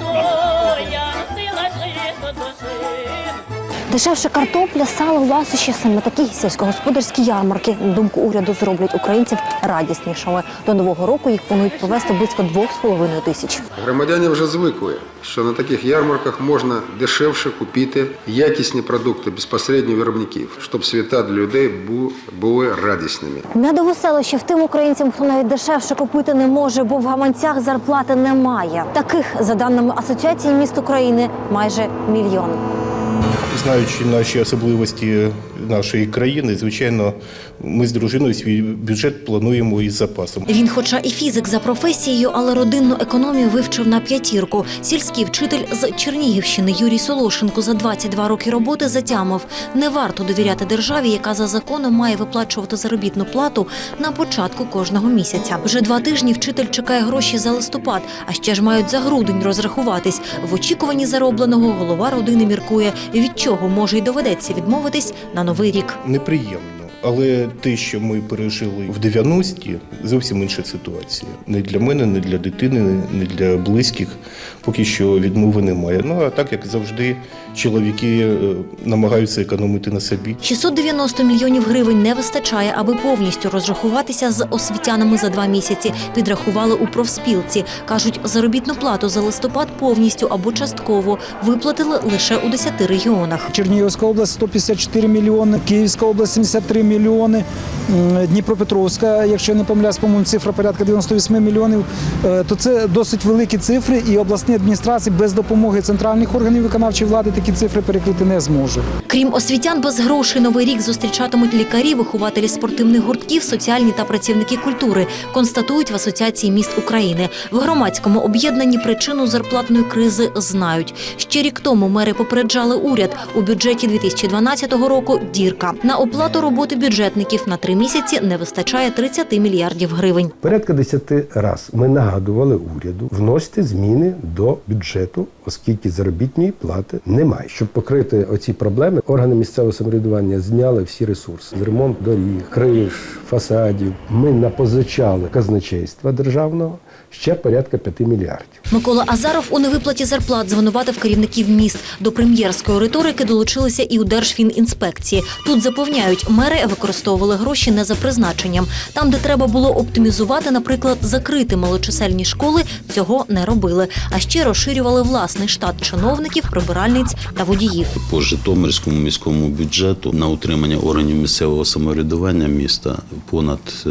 стояла жито до сину. Дешевше картопля, сало, ласощі саме такі сільськогосподарські ярмарки, на думку уряду, зроблять українців радіснішими. До нового року їх планують провести близько 2,5 тисяч. Громадяни вже звикли, що на таких ярмарках можна дешевше купити якісні продукти безпосередньо виробників, щоб свята для людей були радісними. Не до веселощів тим українцям, хто навіть дешевше купити не може, бо в гаманцях зарплати немає. Таких, за даними Асоціації міст України, майже мільйон. Знаючи наші особливості нашої країни, звичайно, ми з дружиною свій бюджет плануємо із запасом. Він, хоча і фізик за професією, але родинну економію вивчив на п'ятірку. Сільський вчитель з Чернігівщини Юрій Солошенко за 22 роки роботи затямив. Не варто довіряти державі, яка за законом має виплачувати заробітну плату на початку кожного місяця. Вже два тижні вчитель чекає гроші за листопад, а ще ж мають за грудень розрахуватись. В очікуванні заробленого голова родини міркує, від чого може й доведеться відмовитись на новий рік. Неприємно. Але те, що ми пережили в 90-ті, зовсім інша ситуація. Не для мене, не для дитини, не для близьких. Поки що відмови немає. Ну а так як завжди, чоловіки е, намагаються економити на собі. 690 мільйонів гривень не вистачає, аби повністю розрахуватися з освітянами за два місяці. Підрахували у профспілці. Кажуть, заробітну плату за листопад повністю або частково виплатили лише у 10 регіонах. Чернігівська область 154 мільйони, Київська область 73 мільйони, м, Дніпропетровська, якщо я не помиляюсь, по-моєму, цифра порядка 98 мільйонів. Е, То це досить великі цифри, і обласні адміністрації без допомоги центральних органів виконавчої влади такі цифри перекрити не зможуть. Крім освітян, без грошей новий рік зустрічатимуть лікарі, вихователі спортивних гуртків, соціальні та працівники культури. Констатують в Асоціації міст України. В громадському об'єднанні причину зарплатної кризи знають. Ще рік тому мери попереджали уряд у бюджеті 2012 року. Дірка на оплату роботи бюджетників на три місяці не вистачає 30 мільярдів гривень. Порядка 10 раз ми нагадували уряду вносити зміни до бюджету, оскільки заробітної плати немає. Щоб покрити оці проблеми, органи місцевого самоврядування зняли всі ресурси: з ремонт доріг, криш, фасадів. Ми напозичали казначейства державного ще порядка 5 мільярдів. Микола Азаров у невиплаті зарплат звинуватив керівників міст. До прем'єрської риторики долучилися і у Держфінінспекції. Тут запевняють, мери використовували гроші не за призначенням. Там, де треба було оптимізувати, наприклад, закрити малочисельні школи, цього не робили. А ще розширювали власний штат чиновників, прибиральниць та водіїв. по Житомирському міському бюджету на утримання органів місцевого самоврядування міста понад е,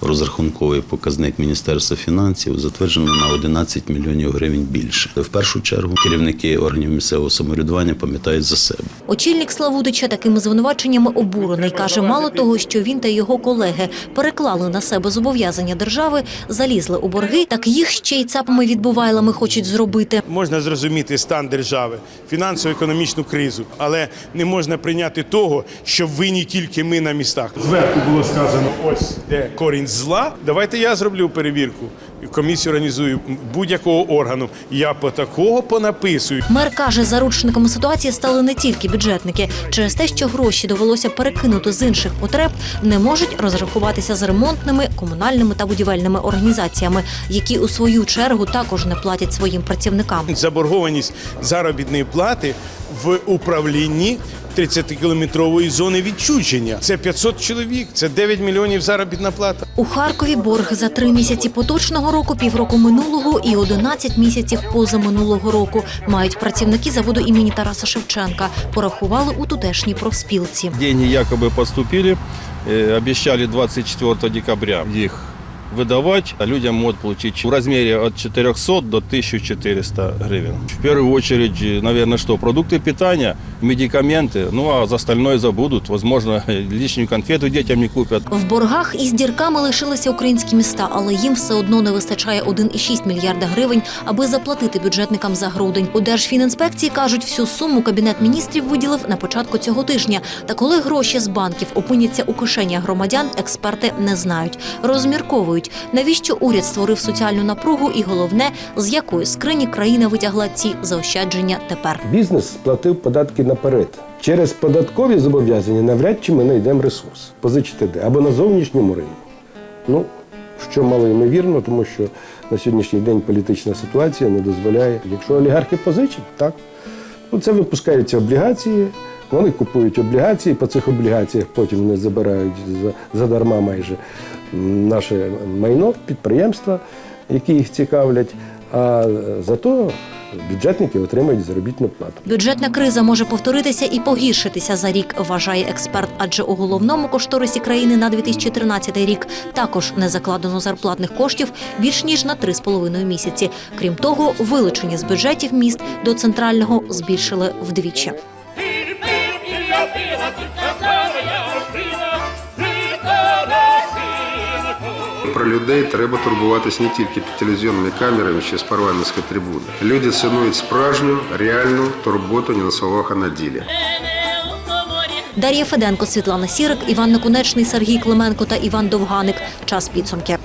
розрахунковий показник Міністерства фінансів затверджено на 11 мільйонів гривень більше. В першу чергу керівники органів місцевого самоврядування пам'ятають за себе. Очільник Славутича такими звинуваченнями обурений. Каже, мало того, що він та його колеги переклали на себе зобов'язання держави, залізли у борги, так їх ще й цапами відбувайлами хочуть зробити. Можна зрозуміти стан держави, фінансово-економічну кризу, але не можна прийняти того, що винні тільки ми на містах. Зверху було сказано, ось де корінь зла. Давайте я зроблю перевірку. Комісію організую будь-якого органу. Я по такого понаписую. Мер каже, заручниками ситуації стали не тільки бюджетники. Через те, що гроші довелося перекинути з інших потреб, не можуть розрахуватися з ремонтними, комунальними та будівельними організаціями, які у свою чергу також не платять своїм працівникам. Заборгованість заробітної плати в управлінні 30-кілометрової зони відчуження. Це 500 чоловік, це 9 мільйонів заробітна плата. У Харкові борг за три місяці поточного року, півроку минулого і 11 місяців позаминулого року мають працівники заводу імені Тараса Шевченка. Порахували у тутешній профспілці. Деньги якобы поступили, э, обещали 24 декабря их выдавать, а людям могут получить в размере от 400 до 1400 гривен. В первую очередь, наверное, что? Продукты питания, медикаменты, ну а за остальное забудут. Возможно, лишнюю конфету детям не купят. В боргах із дірками лишилися українські міста, але їм все одно не вистачає 1,6 мільярда гривень, аби заплатити бюджетникам за грудень. У Держфінінспекції кажуть, всю суму кабінет міністрів виділив на початку цього тижня. Та коли гроші з банків опиняться у кишенях громадян, експерти не знають. Розмірковують, навіщо уряд створив соціальну напругу, і головне, з якої скрині країна витягла ці заощадження тепер. Бізнес сплатив податки наперед. Через податкові зобов'язання навряд чи ми знайдемо ресурс. Позичити де? Або на зовнішньому ринку. Ну, що мало ймовірно, тому що на сьогоднішній день політична ситуація не дозволяє. Якщо олігархи позичать, так ну це випускаються облігації. Вони купують облігації, по цих облігаціях потім вони забирають за- задарма майже наше майно, підприємства, які їх цікавлять. А зато бюджетники отримують заробітну плату. Бюджетна криза може повторитися і погіршитися за рік, вважає експерт. Адже у головному кошторисі країни на 2013 рік також не закладено зарплатних коштів більш ніж на 3,5 місяці. Крім того, вилучення з бюджетів міст до центрального збільшили вдвічі. Про людей треба турбуватись не тільки під телевізійними камерами чи з парламентської трибуни. Люди цінують справжню, реальну турботу не на словах, а на ділі. Дар'я Феденко, Світлана Сірик, Іван Наконечний, Сергій Клименко та Іван Довганик. Час підсумки.